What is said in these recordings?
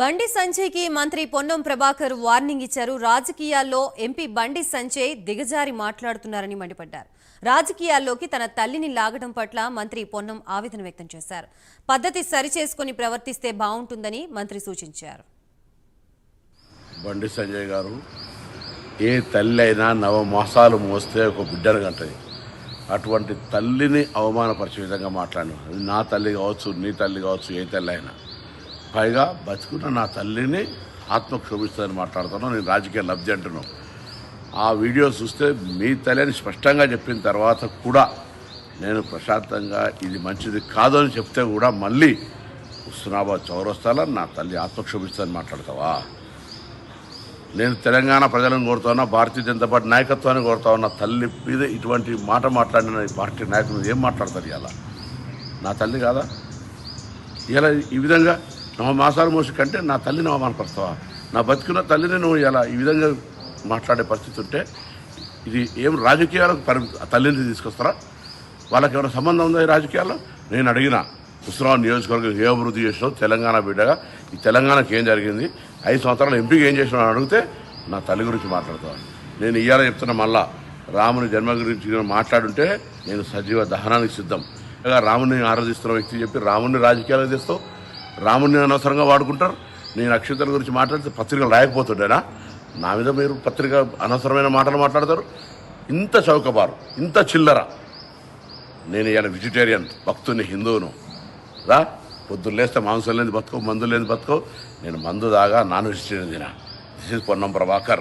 బండి సంజయ్కి మంత్రి పొన్నం ప్రభాకర్ వార్నింగ్ ఇచ్చారు. రాజకీయాల్లో ఎంపీ బండి సంజయ్ దిగజారి మాట్లాడుతున్నారని మండిపడ్డారు. రాజకీయాల్లోకి తన తల్లిని లాగడం పట్ల మంత్రి పొన్నం ఆవేదన వ్యక్తం చేశారు. పద్ధతి సరిచేసుకుని ప్రవర్తిస్తే బాగుంటుందని మంత్రి సూచించారు. బండి సంజయ్ గారు ఏ తల్లి అయినా నవ మోసాలు మోస్తే ఒక బిడ్డను కంటది. అటువంటి తల్లిని అవమానపరిచే విధంగా మాట్లాడిన నా తల్లి కావచ్చు నీ తల్లి కావచ్చు ఏ తల్లి అయినా. పైగా బతుకున్న నా తల్లిని ఆత్మ క్షోభిస్తుందని మాట్లాడుతున్నాను నేను రాజకీయ లబ్ధి అంటున్నాను ఆ వీడియో చూస్తే మీ తల్లి అని స్పష్టంగా చెప్పిన తర్వాత కూడా నేను ప్రశాంతంగా ఇది మంచిది కాదని చెప్తే కూడా మళ్ళీ హుస్నాబాద్ చౌరస్తాలో నా తల్లి ఆత్మక్షోభిస్తుందని మాట్లాడతావా? నేను తెలంగాణ ప్రజలను కోరుతా భారతీయ జనతా పార్టీ నాయకత్వాన్ని కోరుతా ఉన్న తల్లి మీద ఇటువంటి మాట మాట్లాడిన ఈ పార్టీ నాయకులు ఏం మాట్లాడతారు ఇలా నా తల్లి కాదా? ఇలా ఈ విధంగా నవ మాసాలు మోసి కంటే నా తల్లిని అవమానపరుస్తావా? నా బతికున్న తల్లిని నువ్వు ఇలా ఈ విధంగా మాట్లాడే పరిస్థితి ఉంటే ఇది ఏం రాజకీయాలకు పరి ఆ తల్లిని తీసుకొస్తారా? వాళ్ళకి ఏమైనా సంబంధం ఉందా ఈ రాజకీయాల్లో? నేను అడిగిన హుస్రాబాద్ నియోజకవర్గం ఏ అభివృద్ధి చేసినావు తెలంగాణ బిడ్డగా ఈ తెలంగాణకి ఏం జరిగింది? ఐదు సంవత్సరాలు ఎంపీకి ఏం చేసినా అని అడిగితే నా తల్లి గురించి మాట్లాడతాను నేను ఇవాళ చెప్తున్నా మళ్ళా రాముని జన్మ గురించి మాట్లాడుంటే నేను సజీవ దహనానికి సిద్ధం. రాముని ఆరాధిస్తున్న వ్యక్తి చెప్పి రాముని రాజకీయాలకు తెస్తావు రాముని అనవసరంగా వాడుకుంటారు నేను అక్షతల గురించి మాట్లాడితే పత్రికలు రాయకపోతుండేనా? నా మీద మీరు పత్రిక అనవసరమైన మాటలు మాట్లాడతారు. ఇంత చౌకబారు ఇంత చిల్లర. నేను ఇవాళ వెజిటేరియన్ భక్తుని హిందువును. రా పొద్దున్న లేస్తే మాంసం లేని బతుకో మందు లేని బతుకో. నేను మందు దాగా నాన్ వెజిటేరియన్ తినా. This is Ponnam Prabhakar.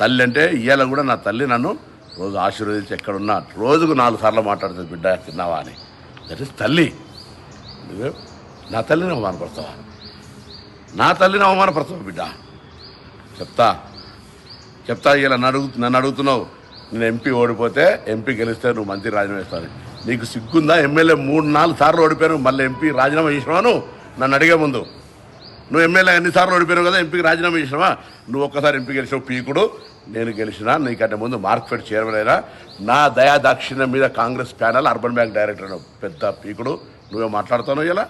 తల్లి అంటే ఇవాళ కూడా నా తల్లి నన్ను రోజు ఆశీర్వదించి ఎక్కడున్నా రోజుకు నాలుగు సార్లు మాట్లాడుతుంది బిడ్డ తిన్నావా అని. దట్ ఇస్ తల్లి. నువ్వే నా తల్లిని అవమానపడతావా నా తల్లిని అవమానపడతావా బిడ్డ? చెప్తా. చెప్తా ఇలా నన్ను అడుగు నన్ను అడుగుతున్నావు. నేను ఎంపీ ఓడిపోతే ఎంపీ గెలిస్తే నువ్వు మంత్రి రాజీనామా చేస్తాను నీకు సిగ్గుందా? ఎమ్మెల్యే మూడు నాలుగు సార్లు ఓడిపోయాను మళ్ళీ ఎంపీ రాజీనామా చేసినాను నన్ను అడిగే ముందు. నువ్వు ఎమ్మెల్యే ఎన్నిసార్లు ఓడిపోయావు కదా ఎంపీకి రాజీనామా చేసినావా? నువ్వు ఒక్కసారి ఎంపీ గెలిచావు పీకుడు. నేను గెలిచినా నీకంటే ముందు మార్క్ఫెడ్ చైర్మన్ అయినా నా దయా దాక్షిణ్యం మీద Congress panel urban bank director పెద్ద పీకుడు. నువ్వే మాట్లాడుతావు ఇలా?